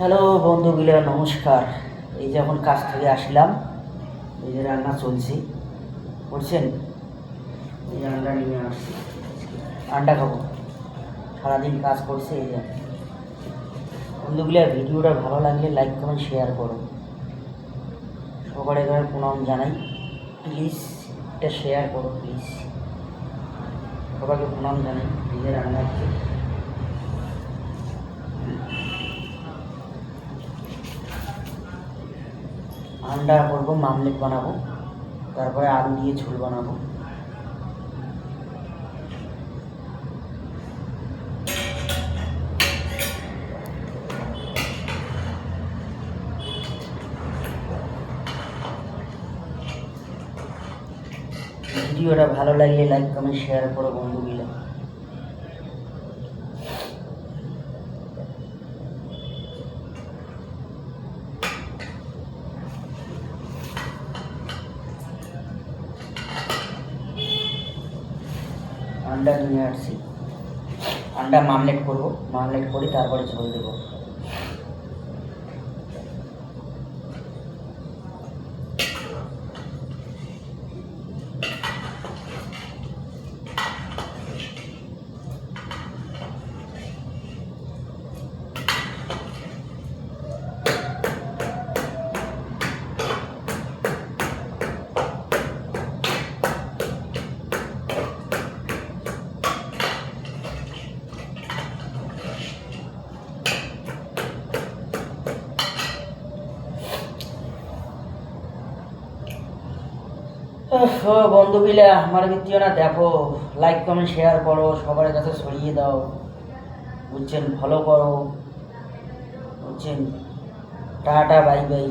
Hello বন্ধুগুলো নমস্কার। এই যে এখন কাজ থেকে আসলাম এই যে রান্না চলছে। করছেন? এই যে আন্ডা নিয়ে আসছি। আন্ডা খাব। সারাদিন কাজ করছে এই যে। বন্ধুগুলো ভিডিওটা ভালো লাগলে লাইক কমেন্ট শেয়ার করো। সবার এবার প্রণাম জানাই। প্লিজ এটা শেয়ার করো প্লিজ সবাইকে প্রণাম জানাই। নিজের রান্না আন্ডা করব, মামলেট বানাবো, তারপরে আলু দিয়ে ঝোল বানাবো। ভিডিওটা ভালো লাগলে লাইক কমেন্ট শেয়ার করো বন্ধুগুলো। আন্ডা নিয়ে আসছি। আন্ডা মামলেট করব মামলেট করে তারপরে ঝোল দেবো। বন্ধুগুলা আমার ভিত্তিও না, দেখো। লাইক কমেন্ট শেয়ার করো, সবার কাছে ছড়িয়ে দাও। বুঝছেন ফলো করো। বুঝছেন? Tata bye bye